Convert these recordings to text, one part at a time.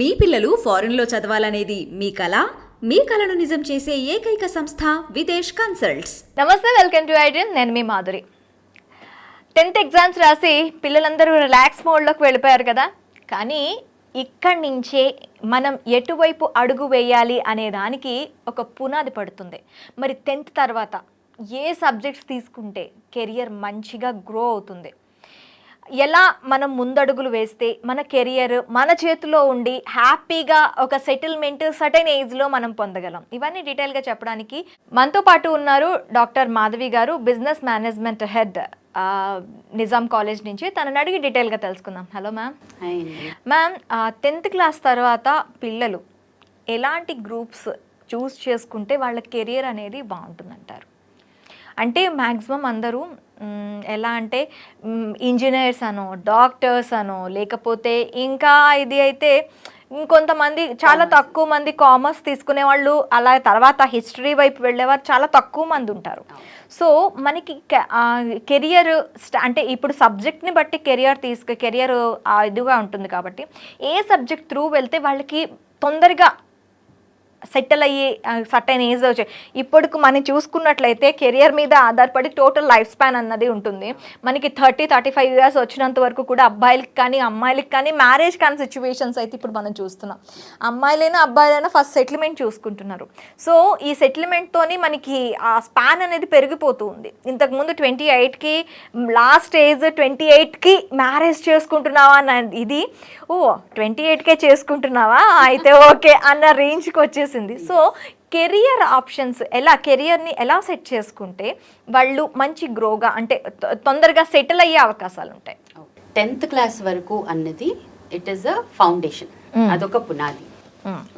మీ పిల్లలు ఫారెన్లో చదవాలనేది మీ కళ మీ కలను నిజం చేసే ఏకైక సంస్థ విదేశ్ కన్సల్ట్స్. నమస్తే వెల్కమ్ టు ఐడ్రీమ్ నేను మీ మాధురి. టెన్త్ ఎగ్జామ్స్ రాసి పిల్లలందరూ రిలాక్స్ మోడ్లోకి వెళ్ళిపోయారు కదా? కానీ ఇక్కడి నుంచే మనం ఎటువైపు అడుగు వేయాలి అనే దానికి ఒక పునాది పడుతుంది. మరి టెన్త్ తర్వాత ఏ సబ్జెక్ట్స్ తీసుకుంటే కెరియర్ మంచిగా గ్రో అవుతుంది? ఎలా మనం ముందడుగులు వేస్తే మన కెరియర్ మన చేతిలో ఉండి హ్యాపీగా ఒక సెటిల్మెంట్ సర్టైన్ ఏజ్లో మనం పొందగలం. ఇవన్నీ డీటెయిల్గా చెప్పడానికి మనతో పాటు ఉన్నారు doctor Madhavi garu business management head Nizam college నుంచి. తనని అడిగి డీటెయిల్గా తెలుసుకుందాం. Hello ma'am. Ma'am tenth class తర్వాత పిల్లలు ఎలాంటి గ్రూప్స్ చూస్ చేసుకుంటే వాళ్ళ కెరియర్ అనేది బాగుంటుందంటారు? అంటే మ్యాక్సిమం అందరూ ఎలా అంటే ఇంజనీర్స్ అనో డాక్టర్స్ అనో లేకపోతే ఇంకా ఇది అయితే ఇంకొంతమంది చాలా తక్కువ మంది కామర్స్ తీసుకునే వాళ్ళు అలా తర్వాత హిస్టరీ వైపు వెళ్ళేవారు చాలా తక్కువ మంది ఉంటారు. సో మనకి కెరియర్ అంటే ఇప్పుడు సబ్జెక్ట్ని బట్టి కెరియర్ తీసుకు కెరియర్ ఇదిగా ఉంటుంది కాబట్టి ఏ సబ్జెక్ట్ త్రూ వెళ్తే వాళ్ళకి తొందరగా సెటిల్ అయ్యి సర్టైన్ ఏజ్ వచ్చే. ఇప్పటికి మనం చూసుకున్నట్లయితే కెరియర్ మీద ఆధారపడి టోటల్ లైఫ్ స్పాన్ అన్నది ఉంటుంది. మనకి థర్టీ థర్టీ ఫైవ్ ఇయర్స్ వచ్చినంత వరకు కూడా అబ్బాయిలకి కానీ అమ్మాయిలకి కానీ మ్యారేజ్ కానీ సిచ్యువేషన్స్ అయితే ఇప్పుడు మనం చూస్తున్నాం. అమ్మాయిలైనా అబ్బాయిలైనా ఫస్ట్ సెటిల్మెంట్ చూసుకుంటున్నారు. సో ఈ సెటిల్మెంట్తోని మనకి ఆ స్పాన్ అనేది పెరిగిపోతూ ఉంది. ఇంతకుముందు ట్వంటీ ఎయిట్కి లాస్ట్ ఏజ్ ట్వంటీ ఎయిట్కి మ్యారేజ్ చేసుకుంటున్నావా అన్న ఇది ఓ ట్వంటీ ఎయిట్కే చేసుకుంటున్నావా? అయితే ఓకే అన్న రేంజ్కి వచ్చేసి వచ్చేసింది సో కెరియర్ ఆప్షన్స్ ఎలా కెరియర్ని ఎలా సెట్ చేసుకుంటే వాళ్ళు మంచి గ్రోగా అంటే తొందరగా సెటిల్ అయ్యే అవకాశాలు ఉంటాయి. టెన్త్ క్లాస్ వరకు అన్నది ఇట్ ఈస్ అ ఫౌండేషన్. అదొక పునాది.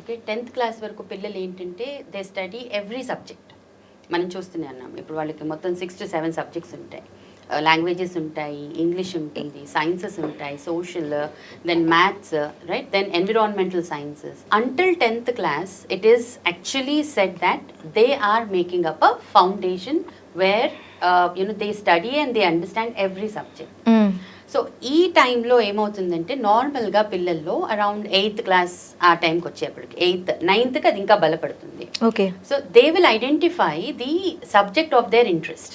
ఓకే టెన్త్ క్లాస్ వరకు పిల్లలు ఏంటంటే దే స్టడీ ఎవ్రీ సబ్జెక్ట్ మనం చూస్తూనే ఉన్నాం ఇప్పుడు వాళ్ళకి మొత్తం సిక్స్ టు సెవెన్ సబ్జెక్ట్స్ ఉంటాయి. లాంగ్వేజెస్ ఉంటాయి ఇంగ్లీష్ ఉంటుంది సైన్సెస్ ఉంటాయి social then maths right then environmental sciences until tenth class it is actually set that they are making up a foundation where you know they study and they understand every subject so ఈ టైంలో ఏమవుతుందంటే నార్మల్గా పిల్లల్లో around eighth class ఆ టైంకి వచ్చేప్పటికి eighth నైన్త్కి అది ఇంకా బలపడుతుంది. Okay so they will identify the subject of their interest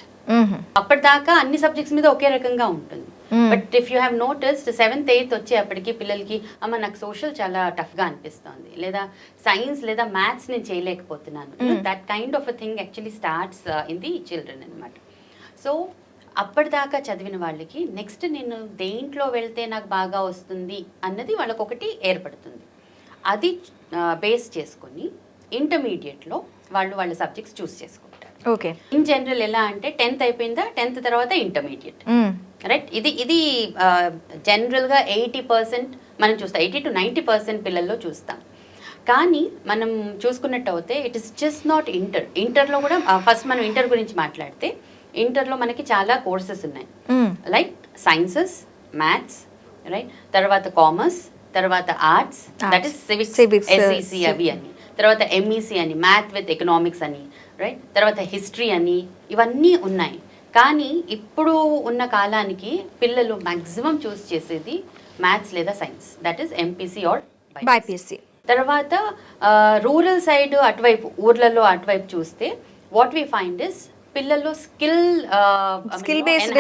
అప్పటిదాకా అన్ని సబ్జెక్ట్స్ మీద ఒకే రకంగా ఉంటుంది. But if you have noticed seventh eighth వచ్చేప్పటికి పిల్లలకి అమ్మ నాకు సోషల్ చాలా టఫ్గా అనిపిస్తుంది. లేదా సైన్స్ లేదా మ్యాథ్స్ నేను చేయలేకపోతున్నాను. That kind of a thing actually starts in the children అనమాట సో అప్పటిదాకా చదివిన వాళ్ళకి నెక్స్ట్ నేను దేంట్లో వెళ్తే నాకు బాగా వస్తుంది అన్నది వాళ్ళకి ఒకటి ఏర్పడుతుంది. అది బేస్ చేసుకొని ఇంటర్మీడియట్లో వాళ్ళు వాళ్ళ సబ్జెక్ట్స్ చూస్ చేసుకుంటారు ఓకే. ఇన్ జనరల్ ఎలా అంటే టెన్త్ అయిపోయిందా? టెన్త్ తర్వాత ఇంటర్మీడియట్ రైట్ ఇది ఇది జనరల్గా ఎయిటీ పర్సెంట్ మనం చూస్తాం. ఎయిటీ టు నైంటీ పర్సెంట్ పిల్లల్లో చూస్తాం. కానీ మనం చూసుకున్నట్టు అయితే it is just not inter ఇంటర్లో కూడా ఫస్ట్ మనం ఇంటర్ గురించి మాట్లాడితే ఇంటర్లో మనకి చాలా కోర్సెస్ ఉన్నాయి. లైక్ సైన్సెస్ మ్యాథ్స్ రైట్ తర్వాత కామర్స్ తర్వాత arts that is Civics, civics SEC అవి అని. తర్వాత ఎంఈసి అని మ్యాథ్ విత్ ఎకనామిక్స్ అని. రైట్ తర్వాత హిస్టరీ అని ఇవన్నీ ఉన్నాయి. కానీ ఇప్పుడు ఉన్న కాలానికి పిల్లలు మ్యాక్సిమం చూస్ చేసేది మ్యాథ్స్ లేదా science that is MPC or BiPC తర్వాత రూరల్ సైడ్ అటువైపు ఊర్లలో అటువైపు చూస్తే వాట్ వి ఫైండ్ ఇస్ పిల్లల్లో skill skill based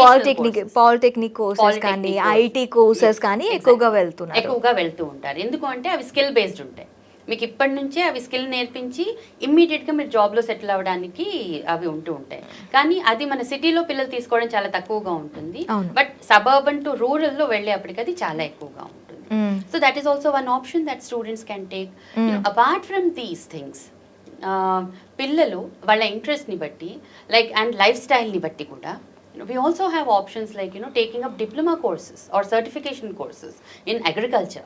polytechnic polytechnic courses కానీ ఐటీ కోర్సెస్ కానీ ఎక్కువగా వెళ్తున్నారు. ఎక్కువగా వెళ్తూ ఉంటారు. ఎందుకు అంటే అవి స్కిల్ బేస్డ్ ఉంటాయి. మీకు ఇప్పటి నుంచే అవి స్కిల్ నేర్పించి ఇమ్మీడియట్గా మీరు జాబ్లో సెటిల్ అవ్వడానికి అవి ఉంటూ ఉంటాయి. కానీ అది మన సిటీలో పిల్లలు తీసుకోవడం చాలా తక్కువగా ఉంటుంది. బట్ సబర్బన్ టు రూరల్లో వెళ్ళేప్పటికి అది చాలా ఎక్కువగా ఉంటుంది. So that is also one option that students can take apart from these things పిల్లలు వాళ్ళ ఇంట్రెస్ట్ని బట్టి లైక్ అండ్ లైఫ్ స్టైల్ని బట్టి కూడా we also have options like you know taking up diploma courses or certification courses in agriculture.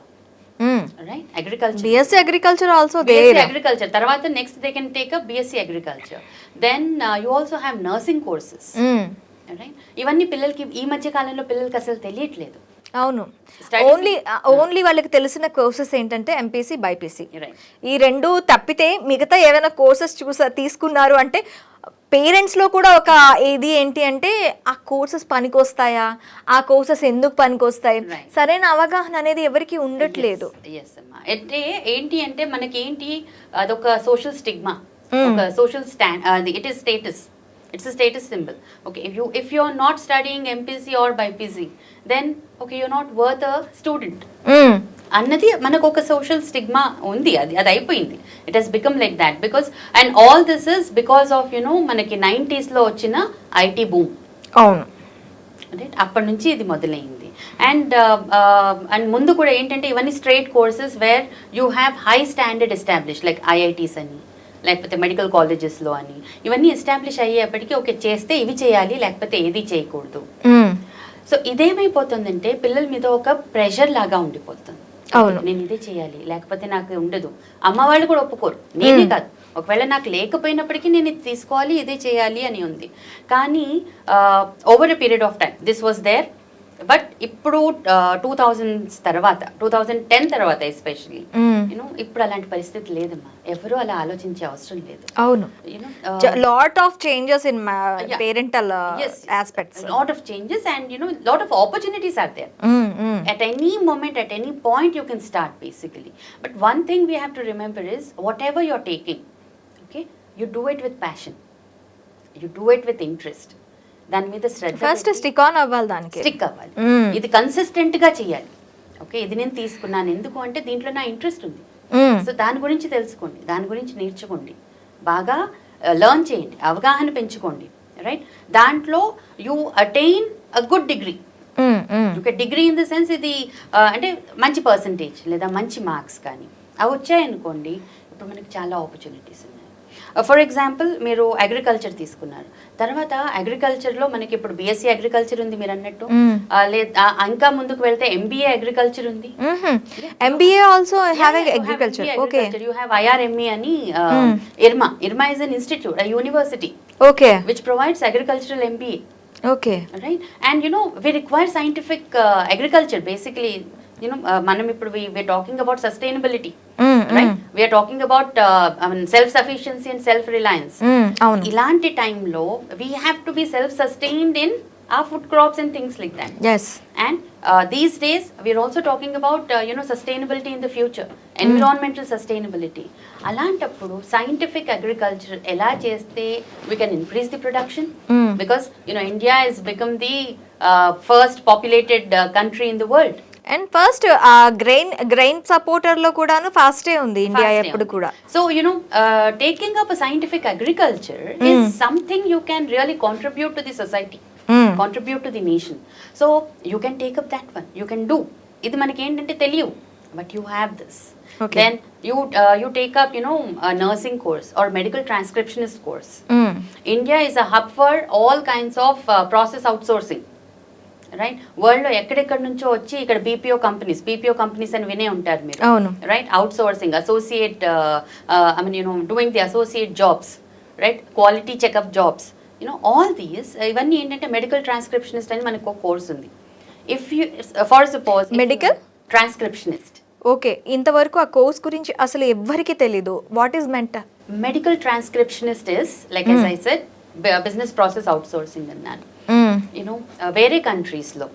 BSc agriculture also BSc agriculture తర్వాత next they can take BSc agriculture then you also have nursing courses ఇవన్నీ పిల్లలకి ఈ మధ్య కాలంలో పిల్లలకి అసలు తెలియట్లేదు. అవును. ఓన్లీ ఓన్లీ uh, వాళ్ళకి తెలిసిన కోర్సెస్ ఏంటంటే ఎంపీసీ బైపీసీ ఈ రెండు తప్పితే మిగతా ఏమైనా కోర్సెస్ చూసా తీసుకున్నారు అంటే పేరెంట్స్లో కూడా ఒక ఇది ఏంటి అంటే ఆ కోర్సెస్ పనికొస్తాయా? ఆ కోర్సెస్ ఎందుకు పనికొస్తాయి. సరైన అవగాహన అనేది ఎవరికి ఉండట్లేదు. ఎస్ అమ్మా అంటే ఏంటి అంటే మనకి ఏంటి అదొక సోషల్ స్టిగ్మా Mm. ఒక social stand it is status it's status symbol okay if you if you are not studying MPC or BiPC then okay you not worth a student. అన్నది మనకు ఒక సోషల్ స్టిగ్మా ఉంది. అది అది అయిపోయింది. It has become like that because and all this is because of you know మనకి నైంటీస్లో వచ్చిన ఐటీ బూమ్ అవును. రైట్ అప్పటి నుంచి ఇది మొదలైంది. అండ్ అండ్ ముందు కూడా ఏంటంటే ఇవన్నీ straight courses where you have high standard establish like IITs అని లేకపోతే మెడికల్ కాలేజెస్లో అని. ఇవన్నీ ఎస్టాబ్లిష్ అయ్యేప్పటికీ ఓకే చేస్తే ఇవి చేయాలి లేకపోతే ఏది చేయకూడదు. సో ఇదేమైపోతుందంటే పిల్లల మీద ఒక ప్రెషర్ లాగా ఉండిపోతుంది. అవును. నేను ఇదే చేయాలి. లేకపోతే నాకు ఉండదు. అమ్మ వాళ్ళు కూడా ఒప్పుకోరు. నేనే కాదు. ఒకవేళ నాకు లేకపోయినప్పటికీ నేను ఇది తీసుకోవాలి ఇదే చేయాలి అని ఉంది. కానీ over a period of time this was there but ఇప్పుడు టూ థౌజండ్స్ తర్వాత టూ థౌజండ్ టెన్ తర్వాత ఎస్పెషలీ మ్మ్. యూనో ఇప్పుడు అలాంటి పరిస్థితి లేదమ్మా ఎవరు అలా ఆలోచించే అవసరం లేదు అవును you know lot of changes in. Parental aspects of changes and you know lot of opportunities are there at any moment at any point you can start basically but one thing we have to remember is whatever you're taking okay you do it with passion you do it with interest దాని మీద శ్రద్ధ first stick on అవ్వాలి దానికి. Stick అవ్వాలి. ఇది కన్సిస్టెంట్గా చేయాలి. Okay ఇది నేను తీసుకున్నాను. ఎందుకు అంటే దీంట్లో నా ఇంట్రెస్ట్ ఉంది. సో దాని గురించి తెలుసుకోండి. దాని గురించి నేర్చుకోండి. బాగా లెర్న్ చేయండి. అవగాహన పెంచుకోండి. రైట్ దాంట్లో you attain a good degree. Okay degree in the sense ఇది ఆ, అంటే మంచి పర్సంటేజ్ లేదా మంచి మార్క్స్ కానీ. అవి వచ్చాయనుకోండి ఇప్పుడు మనకి చాలా ఆపర్చునిటీస్ ఉన్నాయి. ఫర్ ఎగ్జాంపుల్ మీరు అగ్రికల్చర్ తీసుకున్నారు. తర్వాత అగ్రికల్చర్లో మనకి ఇప్పుడు బీఎస్సీ అగ్రికల్చర్ ఉంది మీరు అన్నట్టు. ఆ, లేదా ఇంకా ముందుకు వెళ్తే ఎంబీఏ అగ్రికల్చర్ ఉంది. MBA also have agriculture okay you have IRME అని. IRMA IRMA is an institute university okay which provides agricultural MBA okay you know we require scientific uh, agriculture. Basically you know uh, మనం ఇప్పుడు we, we're talking about sustainability. Mm, right mm. we are talking about uh, I mean, self sufficiency and self reliance మ్మ్. అవును ఇలాంటి టైంలో we have to be self sustained in our food crops and things like that yes and uh, these days we're also talking about uh, you know sustainability in the future environmental sustainability అలాంటప్పుడు scientific agriculture ఎలా చేస్తే we can increase the production Mm. because you know india has become the uh, first populated uh, and first grain grain సపోర్టర్లో కూడాను fast ఉంది India ఎప్పుడు కూడా. So you know taking up scientific agriculture is something you can really contribute to the society contribute to the nation so you can take up that one you can do ఇది మనకి ఏంటంటే తెలియవు but you have this then you you take up you know nursing course or medical transcriptionist course India is a hub for all kinds of process outsourcing right వరల్డ్లో ఎక్కడెక్కడ నుంచో వచ్చి ఇక్కడ BPO companies BPO companies అని వినే ఉంటారు మీరు. అవును. Uh, i mean you know doing the associate jobs right? Quality checkup jobs. You know all these uh, ఇవన్నీ ఏంటంటే మెడికల్ ట్రాన్స్క్రిప్షనిస్ట్ అని మనకు ఒక కోర్స్ ఉంది. If you for suppose Medical? Transcriptionist okay ఇంతవరకు ఆ కోర్స్ గురించి అసలు ఎవ్వరికి తెలీదు. What is meant medical transcriptionist is like as I said business process outsourcing అన్నాను యూనో వేరే కంట్రీస్లో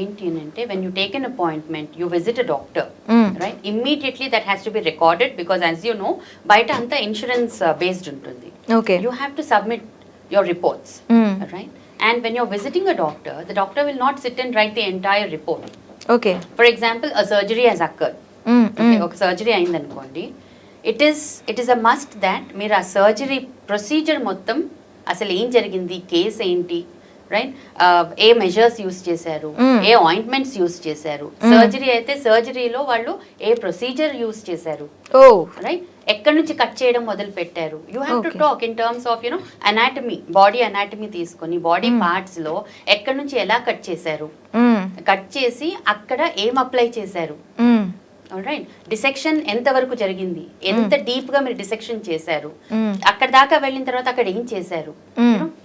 ఏంటి అని అంటే when you take an appointment you visit a doctor Mm. Right immediately that has to be recorded because as you know బయట అంతా insurance based ఉంటుంది. Okay you have to submit your reports right and when you're visiting a doctor the doctor will not sit and write the entire report okay for example a surgery has occurred okay ఒక surgery అయిందనుకోండి it is it is a must that మీరు ఆ surgery procedure మొత్తం అసలు ఏం జరిగింది case ఏంటి right ఏ మెజర్స్ యూస్ చేశారు? Mm. ఏ ఆయింట్మెంట్స్ యూస్ చేశారు. సర్జరీ అయితే సర్జరీలో వాళ్ళు ఏ ప్రొసీజర్ యూస్ చేశారు? రైట్ ఎక్కడి నుంచి కట్ చేయడం మొదలు పెట్టారు? You have to. Talk in terms of you know anatomy body anatomy తీసుకొని బాడీ. పార్ట్స్లో ఎక్కడి నుంచి ఎలా కట్ చేశారు? కట్ చేసి అక్కడ ఏం అప్లై చేశారు? రైట్ డిసెక్షన్ ఎంత వరకు జరిగింది? ఎంత డీప్గా మీరు డిసెక్షన్ చేశారు? అక్కడ దాకా వెళ్ళిన తర్వాత అక్కడ ఏం చేశారు?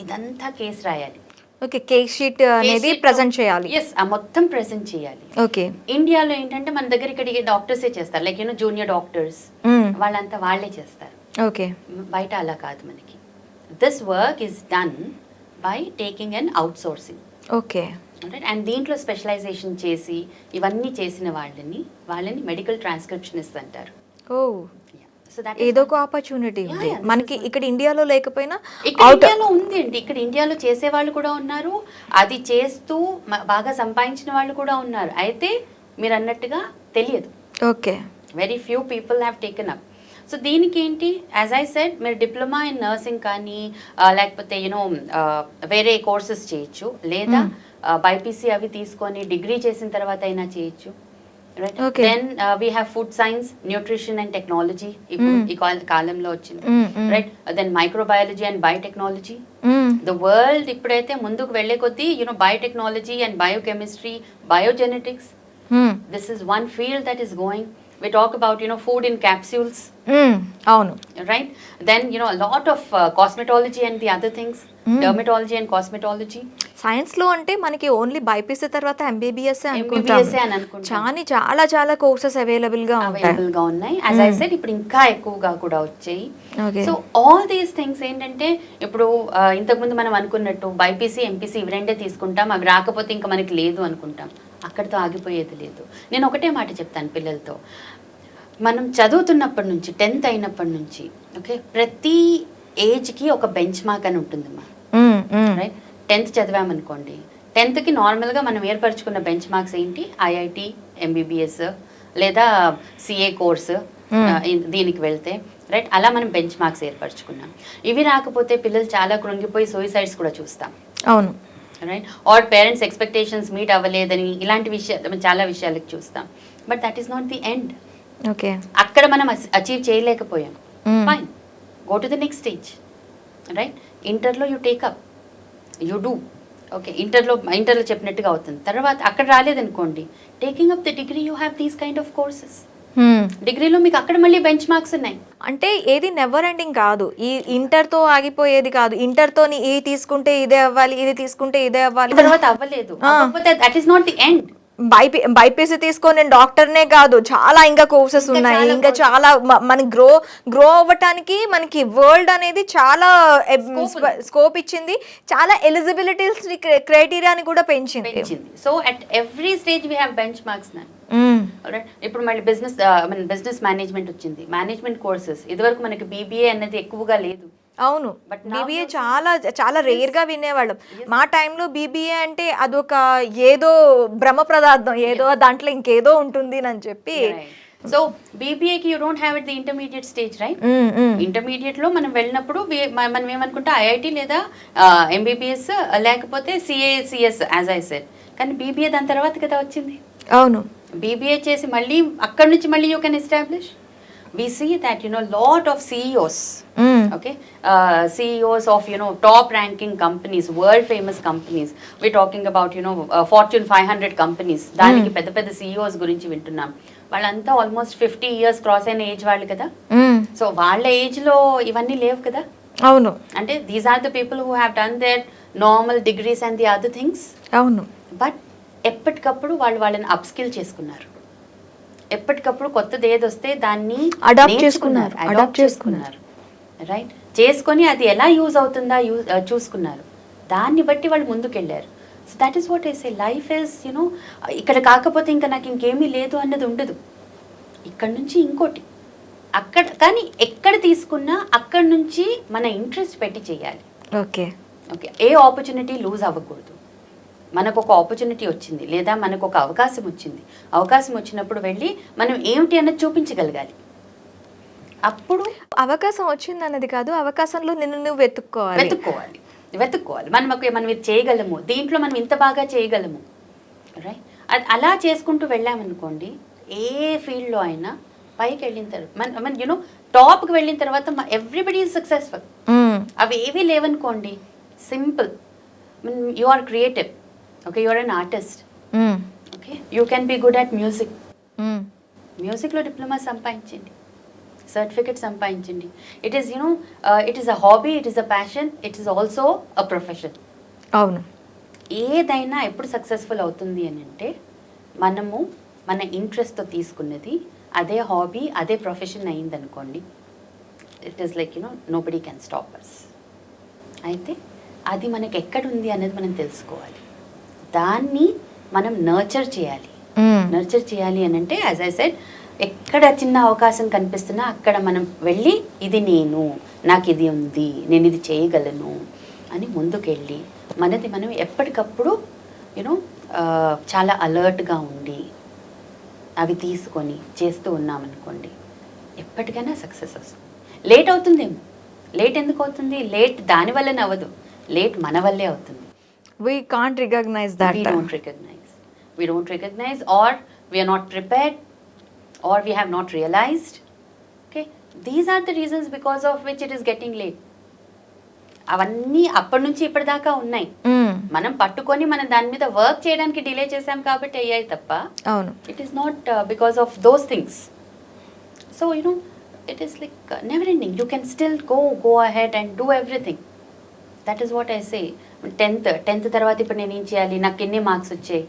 ఇదంతా కేసు రాయాలి. ఓకే కేక్ షీట్ అనేది ప్రజెంట్ చేయాలి. ఎస్ ఆ మొత్తం ప్రెజెంట్ చేయాలి. ఓకే. ఇండియాలో ఏంటంటే మన దగ్గర ఇక్కడికి డాక్టర్సే చేస్తారు. లైక్ యూనో జూనియర్ డాక్టర్స్ వాళ్ళంతా వాళ్ళే చేస్తారు. ఓకే. బయట అలా కాదు మనకి. This work is done by taking and outsourcing okay and దీంట్లో స్పెషలైజేషన్ చేసి ఇవన్నీ చేసిన వాళ్ళని వాళ్ళని మెడికల్ ట్రాన్స్క్రిప్షనిస్ట్ అంటారు. ఓ. ఏదో ఒక ఆపర్చునిటీ ఉంది. మనకి ఇక్కడ ఇండియాలో లేకపోయినా ఇండియాలో ఉంది అండి. ఇక్కడ ఇండియాలో చేసే వాళ్ళు కూడా ఉన్నారు. అది చేస్తూ బాగా సంపాదించిన వాళ్ళు కూడా ఉన్నారు. అయితే మీరు అన్నట్టుగా తెలియదు. Okay. Very few people have taken up so దీనికి ఏంటి? యాజ్ ఐ సెడ్ మీరు డిప్లొమా ఇన్ నర్సింగ్ కానీ లేకపోతే యూనో వేరే కోర్సెస్ చేయొచ్చు. లేదా బైపీసీ అవి తీసుకొని డిగ్రీ చేసిన తర్వాత అయినా చేయొచ్చు. Right. Then we have food science nutrition and technology ఇప్పుడు Mm. ఈ కాల- కాలంలో వచ్చింది. Right then microbiology and biotechnology the world ఇప్పుడైతే ముందుకు వెళ్ళే కొద్దీ you know biotechnology and biochemistry biogenetics this is one field that is going. We talk about you know food in capsules. అవును. Right? Then you know a lot of uh, cosmetology and the other things. Mm. dermatology and cosmetology. సైన్స్లో అంటే మనకి only BiPC తర్వాత MBBS. చాలా చాలా చాలా courses అవైలబుల్గా అవైలబుల్గా ఉన్నాయి. As I. సెడ్ ఇప్పుడు ఇంకా ఎక్కువగా కూడా వచ్చాయి. సో ఆల్ దీస్ థింగ్స్ ఏంటంటే ఇప్పుడు ఆ, ఇంతకుముందు మనం అనుకున్నట్టు బైపీసీ ఎంపీసీ ఇవి రెండే తీసుకుంటాం. అవి రాకపోతే ఇంకా మనకి లేదు అనుకుంటాం. అక్కడితో ఆగిపోయేది లేదు. నేను ఒకటే మాట చెప్తాను పిల్లలతో. మనం చదువుతున్నప్పటి నుంచి టెన్త్ అయినప్పటి నుంచి ఓకే ప్రతి ఏజ్కి ఒక బెంచ్ మార్క్ అని ఉంటుందమ్మా మ్మ్, మ్మ్. రైట్? టెన్త్ చదివామనుకోండి టెన్త్కి నార్మల్గా మనం ఏర్పరచుకున్న బెంచ్ మార్క్స్ ఏంటి? ఐఐటి ఎంబీబీఎస్ లేదా సిఏ కోర్స్. దీనికి వెళ్తే రైట్? అలా మనం బెంచ్ మార్క్స్ ఏర్పరచుకున్నాం. ఇవి రాకపోతే పిల్లలు చాలా కృంగిపోయి సూసైడ్స్ కూడా చూస్తాం. అవును. Right or parents expectations meet అవ్వలేదని ఇలాంటి విషయాలు చాలా విషయాలకు చూస్తాం. But that is not the end okay అక్కడ మనం అచీవ్ చేయలేకపోయాం. Fine go to the next stage right ఇంటర్లో you take up you do okay ఇంటర్లో ఇంటర్లో చెప్పినట్టుగా అవుతుంది. తర్వాత అక్కడ రాలేదనుకోండి. Taking up the degree you have these kind of courses. డిగ్రీలో మీకు అక్కడ మళ్ళీ బెంచ్ మార్క్స్ ఉన్నాయి. అంటే ఏది నెవర్ ఎండింగ్ కాదు. ఈ ఇంటర్తో ఆగిపోయేది కాదు. ఇంటర్తో ఇది తీసుకుంటే ఇదే అవ్వాలి ఇది తీసుకుంటే ఇదే అవ్వాలి. తర్వాత అవ్వలేదు. కాకపోతే that is not the end బైపీ BiPC తీసుకొని నేను డాక్టర్నే కాదు. చాలా ఇంకా కోర్సెస్ ఉన్నాయి. ఇంకా. చాలా మన గ్రో గ్రో అవ్వటానికి మనకి వరల్డ్ అనేది చాలా. స్కోప్ ఇచ్చింది. చాలా ఎలిజిబిలిటీస్ క్రైటీరియాని కూడా పెంచింది. So at every stage we have benchmarks ఇప్పుడు మళ్ళీ బిజినెస్ మన బిజినెస్ మేనేజ్మెంట్ వచ్చింది. మేనేజ్మెంట్ కోర్సెస్ ఇదివరకు మనకి బీబీఏ అనేది ఎక్కువగా లేదు. అవును. Now బీబీఏ చాలా చాలా రేర్గా వినేవాళ్ళం. మా టైంలో బీబీఏ అంటే అదొక ఏదో భ్రమ పదార్థం ఏదో దాంట్లో ఇంకేదో ఉంటుంది అని చెప్పి so బీబీఏకి you don't have it the intermediate stage right. ఇంటర్మీడియట్లో మనం వెళ్ళినప్పుడు మనం ఏమనుకుంటా ఐఐటి లేదా ఎంబీబీఎస్ లేకపోతే CA CS as I said కానీ బీబీఏ దాని తర్వాత కదా వచ్చింది? అవును. బీబీఏ చేసి మళ్ళీ అక్కడ నుంచి మళ్ళీ you can establish we see that you know lot of CEOs hmm. okay? Uh, ceos of you know top ranking companies world famous companies. We're talking about you know uh, fortune 500 companies. దానికి పెద్ద పెద్ద CEOs గురించి వింటున్నాం. వాళ్ళంతా almost fifty years cross అయిన age వాళ్ళు కదా. So వాళ్ళ ఏజ్లో ఇవన్నీ లేవు కదా? అవును. అంటే these are the people who have done their normal degrees and the other things అవును. బట్ ఎప్పటికప్పుడు వాళ్ళు వాళ్ళని అప్స్కిల్ చేసుకున్నారు. ఎప్పటికప్పుడు కొత్తది ఏది వస్తే దాన్ని నేర్చుకున్నారు, చేసుకున్నారు, adopt చేసుకున్నారు. రైట్ చేసుకొని అది ఎలా యూజ్ అవుతుందా యూజ్ చూసుకున్నారు. దాన్ని బట్టి వాళ్ళు ముందుకెళ్ళారు. So that is what is a life is you know ఇక్కడ కాకపోతే ఇంకా నాకు ఇంకేమీ లేదు అన్నది ఉండదు. ఇక్కడ నుంచి ఇంకోటి. అక్కడ కానీ ఎక్కడ తీసుకున్నా అక్కడ నుంచి మన ఇంట్రెస్ట్ పెట్టి చేయాలి. ఓకే ఓకే ఏ ఆపర్చునిటీ లూజ్ అవ్వకూడదు. మనకు ఒక ఆపర్చునిటీ వచ్చింది లేదా మనకు ఒక అవకాశం వచ్చింది. అవకాశం వచ్చినప్పుడు వెళ్ళి మనం ఏమిటి అన్నది చూపించగలగాలి. అప్పుడు అవకాశం వచ్చింది అన్నది కాదు అవకాశంలో నిన్ను నువ్వు వెతుక్కోవాలి. వెతుక్కోవాలి. వెతుక్కోవాలి. మనం ఒక- మనం ఇది చేయగలము. దీంట్లో మనం ఇంత బాగా చేయగలము. రైట్ అలా చేసుకుంటూ వెళ్ళామనుకోండి ఏ ఫీల్డ్లో అయినా పైకి వెళ్ళిన తర్వాత మన మన యూనో టాప్కి వెళ్ళిన తర్వాత ఎవ్రీబడి ఈజ్ సక్సెస్ఫుల్. అవి ఏవీ లేవనుకోండి. Simple you are creative okay you are an artist. Okay you can be good at music. మ్యూజిక్లో డిప్లొమా సంపాదించండి certificate సంపాదించండి it is you know it is a hobby it is a passion it is also a profession అవును. ఏదైనా ఎప్పుడు successful అవుతుంది అని అంటే మనము మన ఇంట్రెస్ట్తో తీసుకున్నది అదే హాబీ అదే ప్రొఫెషన్ అయిందనుకోండి. It is like you know nobody can stop us అయితే అది మనకి ఎక్కడుంది అనేది మనం తెలుసుకోవాలి. దాన్ని మనం నర్చర్ చేయాలి. నర్చర్ చేయాలి అని అంటే యాజ్ ఐ సెడ్ ఎక్కడ చిన్న అవకాశం కనిపిస్తున్నా అక్కడ మనం వెళ్ళి ఇది నేను నాకు ఇది ఉంది నేను ఇది చేయగలను అని ముందుకెళ్ళి మనది మనం ఎప్పటికప్పుడు యూనో చాలా అలర్ట్గా ఉండి అవి తీసుకొని చేస్తూ ఉన్నామనుకోండి ఎప్పటికైనా సక్సెస్ వస్తుంది. లేట్ అవుతుందేమో? లేట్ ఎందుకు అవుతుంది? లేట్ దాని వల్లనే అవ్వదు. లేట్ మన వల్లే అవుతుంది. We can't recognize that we don't recognize. We don't recognize, or we are not prepared, or we have not realized. Okay, these are the reasons because of which it is getting late. అవన్నీ అప్పటి నుంచి ఇప్పటిదాకా ఉన్నాయి. మనం పట్టుకొని మనం దాని మీద వర్క్ చేయడానికి డిలే చేసాం కాబట్టి అయ్యాయి తప్ప అవును it is not because of those things so you know it is like never ending you can still go go ahead and do everything that is what I say tenth tenth తర్వాత ఇప్పుడు నేను ఏం చేయాలి? నాకు ఎన్ని marks వచ్చాయి?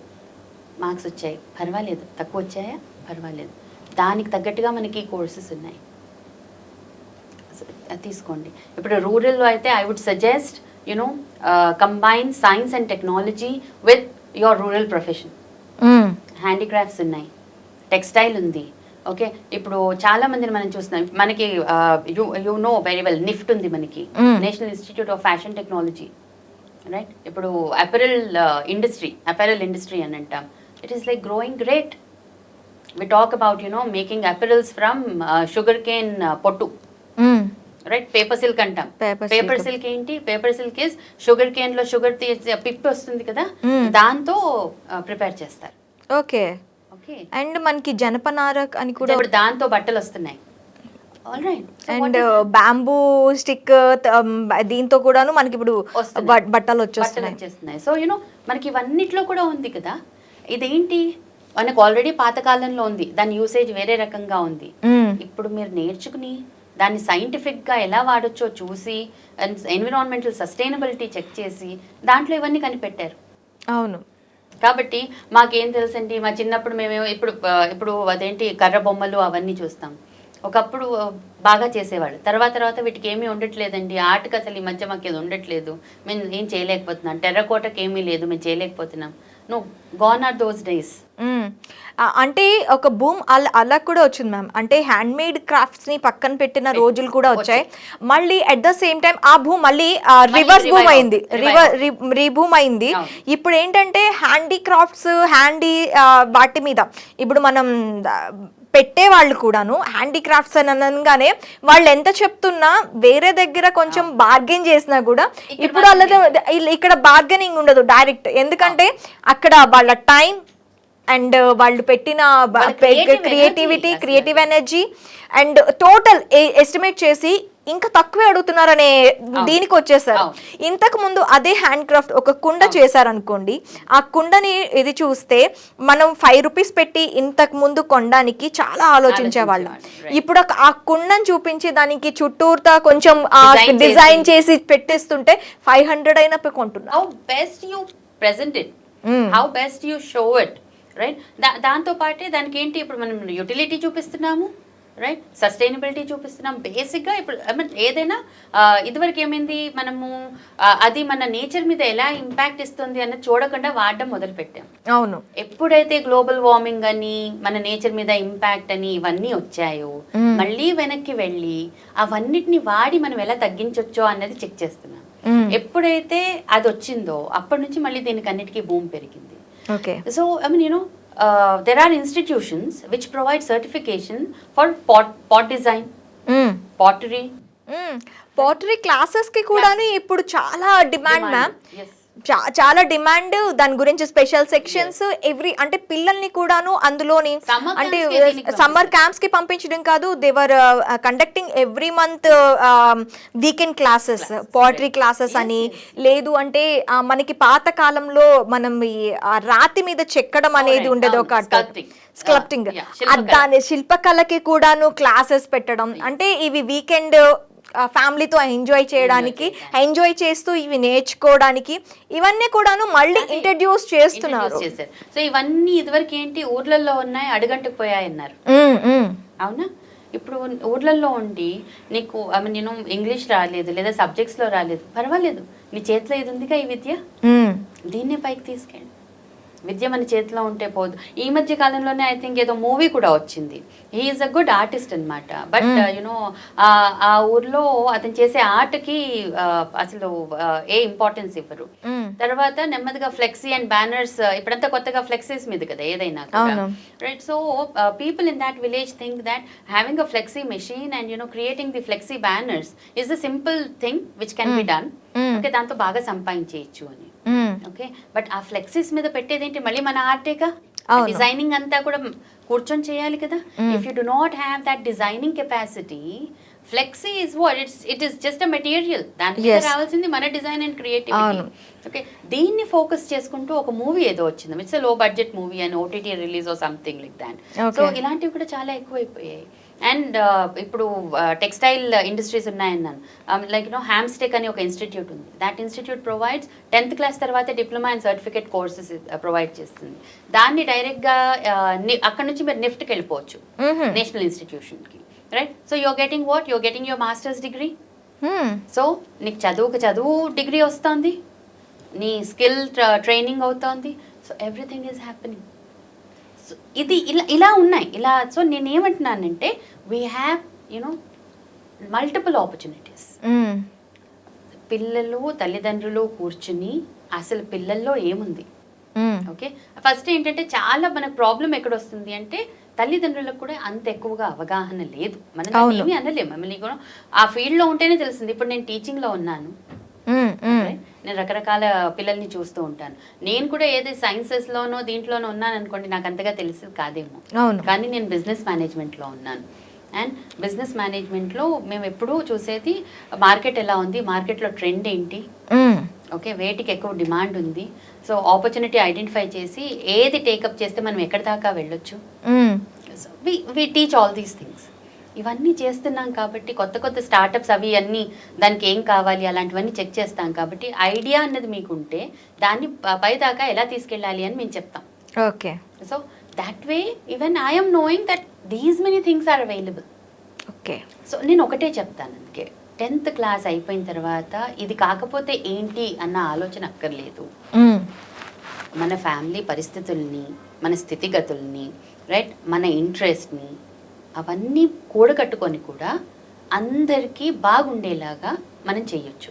Marks వచ్చాయి. పర్వాలేదు. తక్కువ వచ్చాయా? పర్వాలేదు. దానికి తగ్గట్టుగా మనకి కోర్సెస్ ఉన్నాయి. తీసుకోండి. ఇప్పుడు రూరల్లో అయితే I would suggest you know combine science and technology with your rural profession. Handicrafts ఉన్నాయి. టెక్స్టైల్ ఉంది. ఓకే? ఇప్పుడు చాలా మందిని మనం చూస్తున్నాం. మనకి you know very well NIFT ఉంది మనకి. National Institute of Fashion Technology right ఇప్పుడు అపెరల్ ఇండస్ట్రీ అపెరల్ ఇండస్ట్రీ అని అంటాం. It is like growing great we talk about you know making apparels from sugar cane పొట్టు. రైట్ పేపర్ సిల్క్ అంటాం. Paper. Silk ఏంటి? Paper silk is sugar కేన్లో sugar పిప్పి వస్తుంది కదా. దాంతో ప్రిపేర్ చేస్తారు. ఓకే. అండ్ మనకి జనపనార అని కూడా ఇప్పుడు దాంతో బట్టలు వస్తున్నాయి. All right and bamboo stick దీంతో కూడాను మనకి ఇప్పుడు బట్టలు వచ్చేస్తున్నాయి. సో యూనో మనకి ఇవన్నిట్లో కూడా ఉంది కదా. ఇదేంటి? మనకు ఆల్రెడీ పాతకాలంలో ఉంది. దాని యూసేజ్ వేరే రకంగా ఉంది. మ్మ్. ఇప్పుడు మీరు నేర్చుకుని దాన్ని సైంటిఫిక్గా ఎలా వాడొచ్చో చూసి ఎన్విరాన్మెంటల్ సస్టైనబిలిటీ చెక్ చేసి దాంట్లో ఇవన్నీ కనిపెట్టారు. అవును. కాబట్టి మాకేం తెలుసండి మా చిన్నప్పుడు మేము ఇప్పుడు ఇప్పుడు అదేంటి కర్ర బొమ్మలు అవన్నీ చూస్తాం. ఒకప్పుడు బాగా చేసేవాళ్ళు. తర్వాత తర్వాత వీటికి ఏమీ ఉండట్లేదండి. ఆర్ట్కి అసలు ఈ మధ్య మాకు ఇది ఉండట్లేదు. మేము ఏం చేయలేకపోతున్నాం. టెర్రకోటకి ఏమీ లేదు మేము చేయలేకపోతున్నాం. No gone are those days అంటే ఒక భూమ్ అలా అలా కూడా వచ్చింది మ్యామ్. అంటే హ్యాండ్ మేడ్ క్రాఫ్ట్స్ని పక్కన పెట్టిన రోజులు కూడా వచ్చాయి. మళ్ళీ అట్ ద సేమ్ టైం ఆ భూమ్ మళ్ళీ రివర్స్ భూమ్ అయింది. రివర్ రీభూమ్ అయింది. ఇప్పుడు ఏంటంటే హ్యాండీ క్రాఫ్ట్స్ హ్యాండీ వాటి మీద. ఇప్పుడు మనం ఆ, పెట్టే వాళ్ళు కూడాను హ్యాండీక్రాఫ్ట్స్ అని అనగానే వాళ్ళు ఎంత చెప్తున్నా వేరే దగ్గర కొంచెం బార్గెన్ చేసినా కూడా ఇప్పుడు వాళ్ళది ఇక్కడ బార్గెనింగ్ ఉండదు డైరెక్ట్ ఎందుకంటే అక్కడ వాళ్ళ టైం అండ్ వాళ్ళు పెట్టిన creativity creative energy and total estimate చేసి ఇంకా తక్కువే అడుగుతున్నారనే దీనికి వచ్చేసారు. ఇంతకు ముందు అదే హ్యాండ్ క్రాఫ్ట్ ఒక కుండ చేశారనుకోండి ఆ కుండని ఇది చూస్తే మనం ఫైవ్ రూపీస్ పెట్టి ఇంతకు ముందు కొనడానికి చాలా ఆలోచించేవాళ్ళం. ఇప్పుడు ఆ కుండని చూపించి దానికి చుట్టూరుతా కొంచెం డిజైన్ చేసి. పెట్టేస్తుంటే ఫైవ్ హండ్రెడ్ అయినా కొంటున్నా how best you present it. How best you show it right దాంతో పాటే దానికి ఏంటి ఇప్పుడు మనం యూటిలిటీ చూపిస్తున్నాము? రైట్ సస్టైనబిలిటీ చూపిస్తున్నాం. బేసిక్గా ఇప్పుడు I mean, ఏదైనా ఇదివరకు ఏమైంది? మనము అది మన నేచర్ మీద ఎలా ఇంపాక్ట్ ఇస్తుంది అన్నది చూడకుండా వాడడం మొదలుపెట్టాం. అవును. ఎప్పుడైతే గ్లోబల్ వార్మింగ్ అని మన నేచర్ మీద ఇంపాక్ట్ అని ఇవన్నీ వచ్చాయో. మళ్ళీ వెనక్కి వెళ్ళి అవన్నిటిని వాడి మనం ఎలా తగ్గించవచ్చో అన్నది చెక్ చేస్తున్నాం. ఎప్పుడైతే అది వచ్చిందో అప్పటి నుంచి మళ్ళీ దీనికి అన్నిటికీ భూమి పెరిగింది. So I mean you know there are institutions which provide certification for pot pot design pottery pottery క్లాసెస్కి కూడాను ఇప్పుడు చాలా డిమాండ్ మ్యామ్ చాలా డిమాండ్ దాని గురించి స్పెషల్ సెక్షన్స్ ఎవ్రీ అంటే పిల్లల్ని కూడాను అందులోని అంటే సమ్మర్ క్యాంప్స్కి పంపించడం కాదు they're conducting every month weekend classes pottery classes అని. లేదు అంటే మనకి పాత కాలంలో మనం రాతి మీద చెక్కడం అనేది ఉండేది ఒక. స్క్లప్టింగ్ శిల్పకళ. దాని శిల్పకళకి కూడాను క్లాసెస్ పెట్టడం. అంటే ఇవి వీకెండ్ ఫ్యామిలీతో ఎంజాయ్ చేయడానికి ఎంజాయ్ చేస్తూ ఇవి నేర్చుకోవడానికి ఇవన్నీ కూడాను మళ్ళీ ఇంట్రడ్యూస్ చేస్తున్నారు. సో ఇవన్నీ ఇదివరకు ఏంటి ఊర్లలో ఉన్నాయి అడుగంటకు పోయాయి అన్నారు ఉమ్, ఉమ్. అవునా? ఇప్పుడు ఊర్లలో ఉండి నీకు ఐ మీన్ నేను ఇంగ్లీష్ రాలేదు లేదా సబ్జెక్ట్స్లో రాలేదు పర్వాలేదు. నీ చేతిలో ఇది ఉందిగా ఈ విద్య. దీన్నే పైకి తీసుకెళ్ళి. విద్య మన చేతిలో ఉంటే పోదు ఈ మధ్య కాలంలోనే ఐ థింక్ ఏదో మూవీ కూడా వచ్చింది he is a good artist అనమాట బట్ యునో ఆ ఊర్లో అతను చేసే ఆర్ట్కి అసలు ఏ ఇంపార్టెన్స్ ఇవ్వరు మ్మ్. తర్వాత నెమ్మదిగా ఫ్లెక్సీ అండ్ బ్యానర్స్ ఇప్పుడంతా కొత్తగా ఫ్లెక్సీస్ మీద కదా ఏదైనా. Right so people in that village think that having a flexi machine and you know creating the flexi banners is the simple thing which can be done. Okay దాంతో బాగా సంపాదించేయచ్చు అని. Okay but ఆ flexis మీద పెట్టేది ఏంటి మళ్ళీ మన ఆర్టేగా. డిజైనింగ్ అంతా కూడా కూర్చొని చేయాలి కదా? If you do not have that designing capacity flexi is what it's it is just a material దాని మీద Yes. రావాల్సింది మన డిజైన్ అండ్ క్రియేటివిటీ. ఓకే దీన్ని ఫోకస్ చేసుకుంటూ ఒక మూవీ ఏదో వచ్చింది. ఇట్స్లో బడ్జెట్ మూవీ అని OTT release or something like that so. ఇలాంటివి కూడా చాలా ఎక్కువైపోయాయి. అండ్ ఇప్పుడు టెక్స్టైల్ ఇండస్ట్రీస్ ఉన్నాయన్నాను. లైక్ యూనో హ్యామ్స్టెక్ అని ఒక ఇన్స్టిట్యూట్ ఉంది. That institute provides tenth class తర్వాత diploma and certificate courses provide చేస్తుంది. దాన్ని డైరెక్ట్గా అక్కడ నుంచి మీరు నిఫ్ట్కి వెళ్ళిపోవచ్చు. National ఇన్స్టిట్యూషన్కి right so you're getting what you're getting your masters degree. So నీకు చదువుకు చదువు డిగ్రీ వస్తుంది. నీ స్కిల్ ట్రైనింగ్ అవుతోంది. సో ఎవ్రీథింగ్ ఈజ్ హ్యాపెనింగ్ ఇది ఇలా ఇలా ఉన్నాయి ఇలా సో నేను ఏమంటున్నానంటే we have you know multiple opportunities. పిల్లలు తల్లిదండ్రులు కూర్చుని అసలు పిల్లల్లో ఏముంది. ఓకే ఫస్ట్ ఏంటంటే చాలా మనకు ప్రాబ్లం ఎక్కడ వస్తుంది అంటే తల్లిదండ్రులకు కూడా అంత ఎక్కువగా అవగాహన లేదు మనం. ఏమీ అనలేము మమ్మల్ని కూడా ఆ ఫీల్డ్లో ఉంటేనే తెలుస్తుంది ఇప్పుడు నేను టీచింగ్లో ఉన్నాను? నేను రకరకాల పిల్లల్ని చూస్తూ ఉంటాను. నేను కూడా ఏది సైన్సెస్లోనో దీంట్లోనో ఉన్నాను అనుకోండి నాకు అంతగా తెలిసేది కాదేమో. కానీ నేను బిజినెస్ మేనేజ్మెంట్లో ఉన్నాను. అండ్ బిజినెస్ మేనేజ్మెంట్లో మేము ఎప్పుడూ చూసేది మార్కెట్ ఎలా ఉంది మార్కెట్లో ట్రెండ్ ఏంటి. ఓకే వేటికి ఎక్కువ డిమాండ్ ఉంది? సో ఆపర్చునిటీ ఐడెంటిఫై చేసి ఏది టేకప్ చేస్తే మనం ఎక్కడి దాకా వెళ్ళొచ్చు? We teach all these things ఇవన్నీ చేస్తున్నాం కాబట్టి కొత్త కొత్త స్టార్టప్స్ అవి అన్నీ దానికి ఏం కావాలి అలాంటివన్నీ చెక్ చేస్తాం కాబట్టి ఐడియా అన్నది మీకు ఉంటే దాన్ని ప- పై దాకా ఎలా తీసుకెళ్ళాలి అని మేము చెప్తాం. Okay. So that way even I'm knowing that these many things are available okay. So నేను ఒకటే చెప్తాను అందుకే టెన్త్ క్లాస్ అయిపోయిన తర్వాత ఇది కాకపోతే ఏంటి అన్న ఆలోచన అక్కర్లేదు. మన ఫ్యామిలీ పరిస్థితుల్ని మన స్థితిగతుల్ని రైట్ మన ఇంట్రెస్ట్ని అవన్నీ కూడగట్టుకొని కూడా అందరికీ బాగుండేలాగా మనం చెయ్యొచ్చు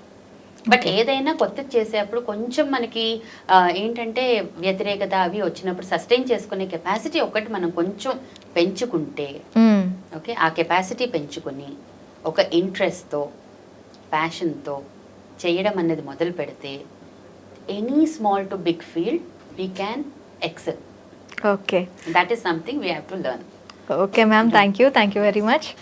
బట్. ఏదైనా కొత్తది చేసేటప్పుడు కొంచెం మనకి ఏంటంటే వ్యతిరేకత అవి వచ్చినప్పుడు సస్టైన్ చేసుకునే కెపాసిటీ ఒకటి మనం కొంచెం పెంచుకుంటే. ఓకే ఆ కెపాసిటీ పెంచుకొని ఒక ఇంట్రెస్ట్తో ప్యాషన్తో చేయడం అనేది మొదలు పెడితే any small to big field we can excel okay that is something we have to learn Okay, ma'am. Thank you. Thank you very much.